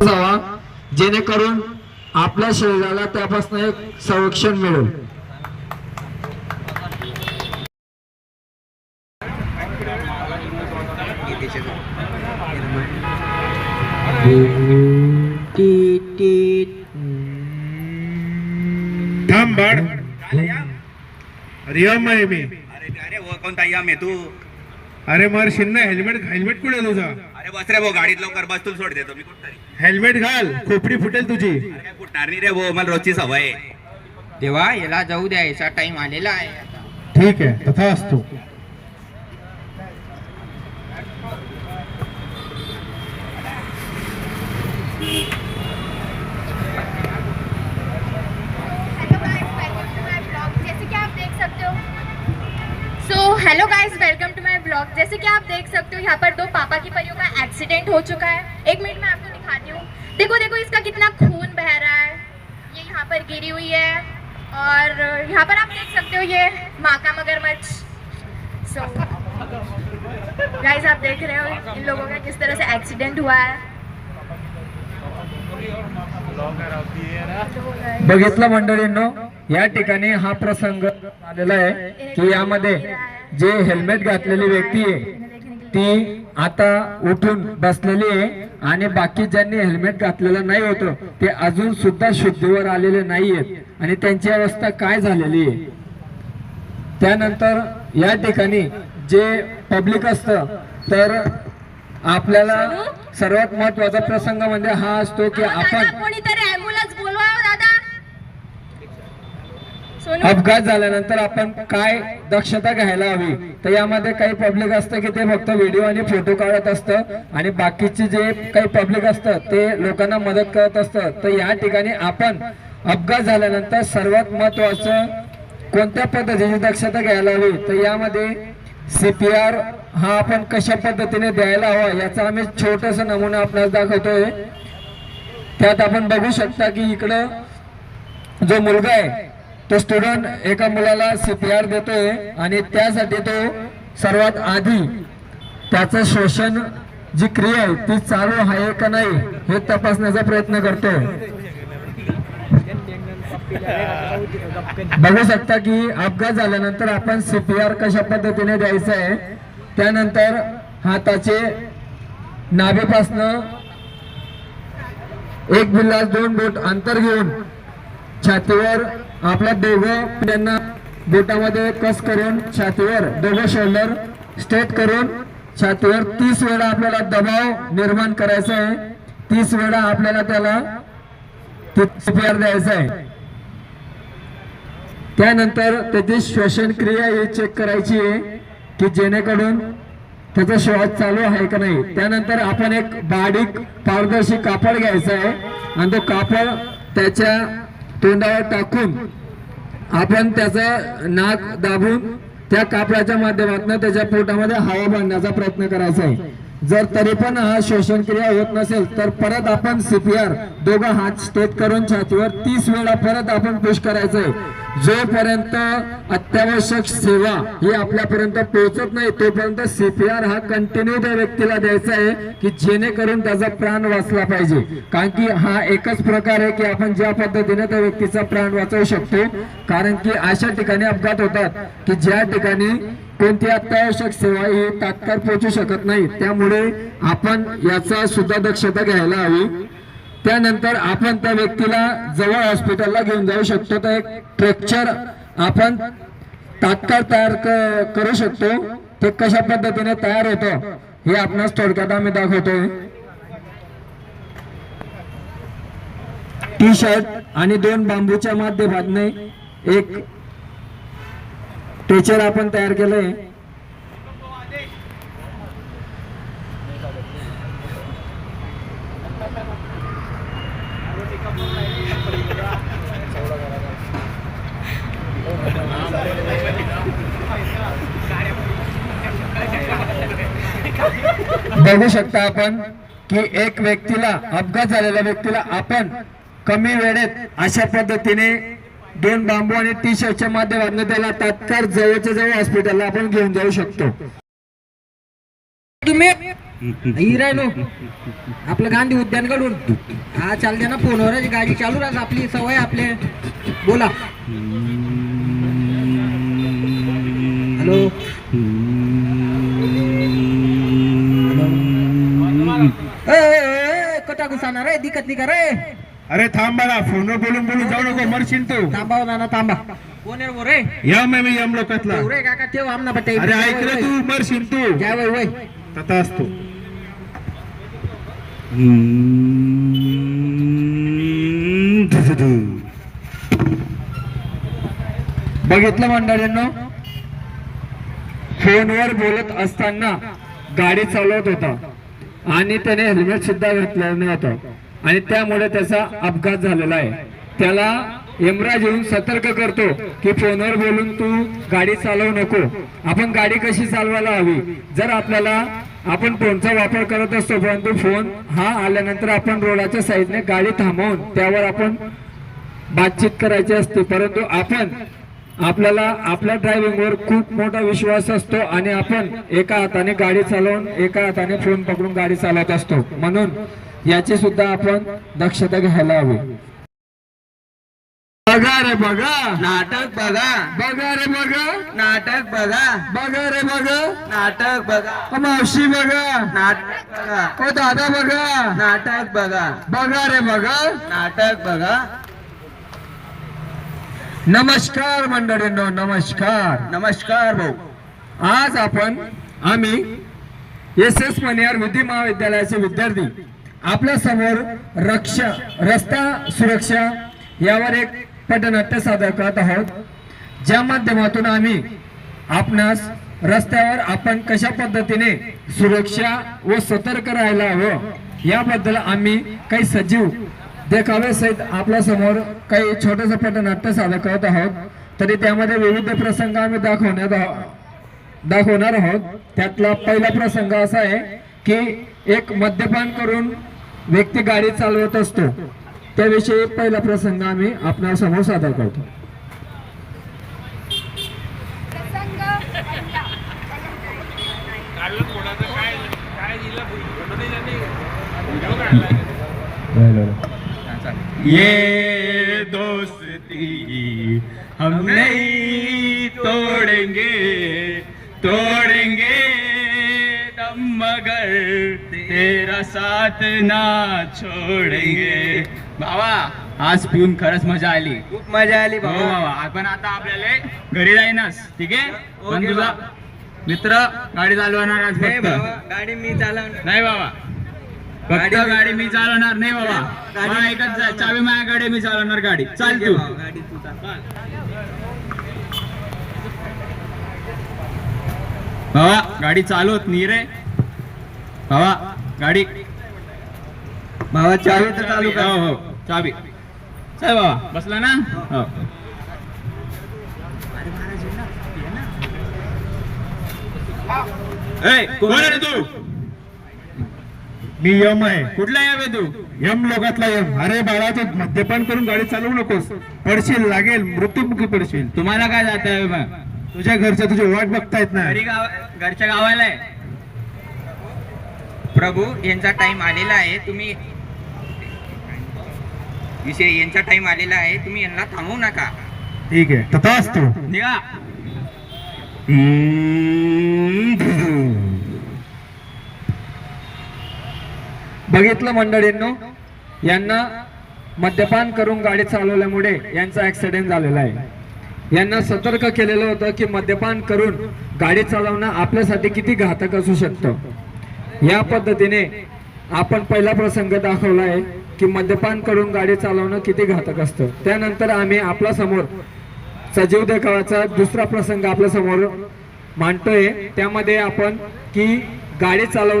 जावा जेणेकरून आपल्या शरीराला त्यापासून एक संरक्षण मिळेल. थांब बाळ. रियम आहे मी. अरे अरे वो कोणता यम आहे तू. अरे मरशील ना हेल्मेट हेल्मेट कुठे तुझा? अरे बस रे भाऊ गाडीत लवकर बस तुला सोड देतो मी कुठतरी. हेल्मेट घाल खोपडी फुटेल तुझी. अरे काय फुटणार नाही रे भाऊ मला रोजची सवय आहे. देवा याला जाऊ द्यायचा टाइम आलेला आहे आता. ठीक आहे तथा असतो. So hello guys welcome to my जैसे कि आप देख सकते हो, यहाँ पर दो पापा की परियों का एक्सीडेंट हो चुका है। एक मिनट में आपको दिखाती हूँ। देखो देखो, इसका कितना खून बह रहा है। ये यहाँ पर गिरी हुई है और यहाँ पर आप देख सकते हो, ये माँ का मगरमच्छ। सो गाइस आप देख रहे हो, इन लोगों का किस तरह से एक्सीडेंट हुआ है। बघितलं मंडळींनो या ठिकाणी हा प्रसंग आलेला आहे की यामध्ये जे हेल्मेट घातलेली व्यक्ती आहे ती आता उठून बसलेली आहे आणि बाकी ज्यांनी हेल्मेट घातलेलं नाही होतं ते अजून सुद्धा शुद्धीवर आलेले नाही आहेत. आणि त्यांची अवस्था काय झालेली आहे? त्यानंतर या ठिकाणी जे पब्लिक असतं तर आपल्याला सर्वात महत्त्वाचा प्रसंग म्हणजे हा असतो की आपण अपघात झाल्यानंतर आपण काय दक्षता घ्यायला हवी? तर यामध्ये काही पब्लिक असतं की ते फक्त व्हिडिओ आणि फोटो काढत असतं आणि बाकीचे जे काही पब्लिक असतं ते लोकांना मदत करत असतं. तर या ठिकाणी आपण अपघात झाल्यानंतर सर्वात महत्वाचं कोणत्या पद्धतीची दक्षता घ्यायला हवी? तर यामध्ये सीपीआर हा आपण कशा पद्धतीने द्यायला हवा याचा आम्ही छोटासा नमुना आपणास दाखवतोय. त्यात आपण बघू शकता की इकडं जो मुलगा आहे तो स्टुडंट एका मुलाला सीपीआर देतोय आणि त्यासाठी तो सर्वात आधी त्याचं शोषण जी क्रिया आहे ती चालू आहे का नाही हे तपासण्याचा प्रयत्न करतोय. बघू शकता की अपघात झाल्यानंतर आपण सीपीआर कशा पद्धतीने द्यायचं आहे त्यानंतर हाताचे नाभीपासनं एक बिल्लास दोन बोट अंतर घेऊन छातीवर आपल्या दोघं त्यांना बोटामध्ये कस करून छातीवर दोघं शोल्डर स्ट्रेट करून छातीवर तीस वेळा आपल्याला दबाव निर्माण करायचा आहे. तीस वेळा आपल्याला त्याला सीपीआर द्यायचा आहे. त्यानंतर त्याची श्वसन क्रिया ही चेक करायची आहे की जेणेकरून त्याचा श्वास चालू आहे का नाही. त्यानंतर आपण एक बारीक पारदर्शी कापड घ्यायचा आहे. आणि तो कापड त्याच्या तोंडावर टाकून आपण त्याचं नाक दाबून त्या कापडाच्या माध्यमातून त्याच्या पोटामध्ये हवा बांधण्याचा प्रयत्न करायचा आहे. जर तरी पण हा श्वसन क्रिया होत नसेल तर परत आपण सीपीआर दोघं हात स्टेट करून छातीवर तीस वेळा परत आपण पुश करायचंय. जोपर्यंत अत्यावश्यक सेवा ही आपल्यापर्यंत पोहोचत नाही तोपर्यंत सीपीआर हा कंटिन्यू त्या व्यक्तीला द्यायचा आहे की जेणेकरून त्याचा प्राण वाचला पाहिजे. कारण की हा एकच प्रकार आहे की आपण ज्या पद्धतीने त्या व्यक्तीचा प्राण वाचवू शकतो. कारण की अशा ठिकाणी अपघात होतात की ज्या ठिकाणी कोणती अत्यावश्यक सेवा ही तात्काळ पोहोचू शकत नाही. त्यामुळे आपण याचा सुद्धा दक्षता घ्यायला हवी. त्यानंतर आपण त्या व्यक्तीला जवळ हॉस्पिटलला घेऊन जाऊ शकतो. तर एक स्ट्रक्चर आपण तात्काळ तयार करू शकतो. ते कशा पद्धतीने तयार होतं हे आपणास थोडक्यात आम्ही दाखवतोय. टी शर्ट आणि दोन बांबूच्या माध्यमातून एक टीचर आपण तयार केलंय. बघू शकता आपण की एक व्यक्तीला अपघात झालेल्या व्यक्तीला आपण कमी वेळेत अशा पद्धतीने दोन बांबू आणि टी शर्टच्या माध्यमातून त्याला तात्काळ जवळच्या जवळ हॉस्पिटलला आपण घेऊन जाऊ शकतो. तुम्ही? हिरायनो आपलं गांधी उद्यानकडून हा चालते ना फोनवरच गाडी चालू राहत आपली सवय आपले. बोला. हॅलो. कटा घुसाना रे दिकत नाही का रे? अरे थांब बाळा फोनवर बोलून बोलून जाऊ नको मरशील तू. थांबा हो नाना थांबा. कोण आहे रे यम आहे मी यम लोकातला. रे काका ठेव आमना अरे ऐक रे तू मरशील तू. वय वय. तथा असतो. बघितलं मंडळींनो? फोनवर बोलत असताना गाडी चालवत होता. आणि त्याने हेल्मेट सुद्धा घातलं नव्हतं. आणि त्यामुळे त्याचा अपघात झालेला आहे. त्याला यमराज येऊन सतर्क करतो की फोनवर बोलून तू गाडी चालवू नको. आपण गाडी कशी चालवायला हवी? जर आपल्याला आपण फोनचा वापर करत असतो परंतु फोन हा आल्यानंतर आपण रोडाच्या साईडने गाडी थांबवून त्यावर आपण बातचीत करायची असते. परंतु आपण आपल्याला आपल्या ड्रायव्हिंगवर खूप मोठा विश्वास असतो आणि आपण एका हाताने गाडी चालवून एका हाताने फोन पकडून गाडी चालवत असतो. म्हणून याची सुद्धा आपण दक्षता घ्यायला हवी. बघा रे बघा. नाटक बघा. बघा रे बघा. नाटक बघा. बघा रे बघा. नाटक बघा. मावशी बघा. नाटक बघा. ओ दादा बघा. नाटक बघा. बघा रे बघा. नाटक बघा. नमस्कार मंडळींनो नमस्कार. नमस्कार भाऊ. आज आपण आम्ही एस एस मनियार विधी महाविद्यालयाचे विद्यार्थी आपल्यासमोर रक्षा रस्ता सुरक्षा यावर एक पटनाट्य सादर करत आहोत. ज्या माध्यमातून आम्ही आपणास रस्त्यावर आपण कशा पद्धतीने सुरक्षा व सतर्क राहायला हवं याबद्दल आम्ही काही सजीव देखावे सहित आपल्यासमोर काही छोटस पटनाट्य सादर करत आहोत. तरी त्यामध्ये विविध प्रसंग आम्ही दाखवण्यात दाखवणार आहोत. त्यातला पहिला प्रसंग असा आहे की एक मद्यपान करून व्यक्ती गाडी चालवत असतो त्याविषयी पहिला प्रसंग आम्ही आपल्यासमोर सादर करतो. ये दोस्ती हम नहीं तोड़ेंगे तोड़ेंगे मगर तेरा साथ ना छोड़ेंगे। बाबा आज पिऊन खरंच मजा आली. खूप मजा आली हो भाऊ बाबा आपण आता आपल्याला घरी जाईनच ठीक आहे? पण तुझा मित्र गाडी चालवणार आज नाही बाबा गाडी मी चालवणार. नाही बाबा फक्त गाडी मी- गाडी मी चालवणार नाही बाबा गाडी मला मी एकच. चावी माझ्याकडे मी चालवणार गाडी. चाल तू. गाडी तू. बाबा गाडी चालवत नाही रे. बाबा गाडी. भावा चावी तर चालू हो कर. हो चावी. चल बाबा बसला ना? हो. कोण आहे तू? मी यम आहे. कुठला यावे तू? M लोकातला M. अरे बाळा तू मद्यपान करून गाडी चालवू नकोस. पडशील लागेल. मृत्युमुखी पडशील. तुम्हाला काय जात आहे तुझ्या घरच्या तुझी वाट बघतायत ना. घरी गाव घरच्या गावाला आहे. प्रभू यांचा टाइम आलेला आहे. तुम्ही विषय यांचा टाइम आलेला आहे. तुम्ही यांना थांबवू नका. ठीक आहे. तथा असतो निघा. बघितलं मंडळींनो यांना मद्यपान करून गाडी चालवल्यामुळे यांचा ऍक्सिडेंट झालेला आहे. यांना सतर्क केलेलं होतं की मद्यपान करून गाडी चालवणं आपल्यासाठी किती घातक असू शकतं. या पद्धतीने आपण पहिला प्रसंग दाखवला आहे की मद्यपान करून गाडी चालवणं किती घातक असतं. त्यानंतर आम्ही आपल्यासमोर सजीव देखावाचा दुसरा प्रसंग आपल्यासमोर मांडतोय. त्यामध्ये आपण की गाडी चालव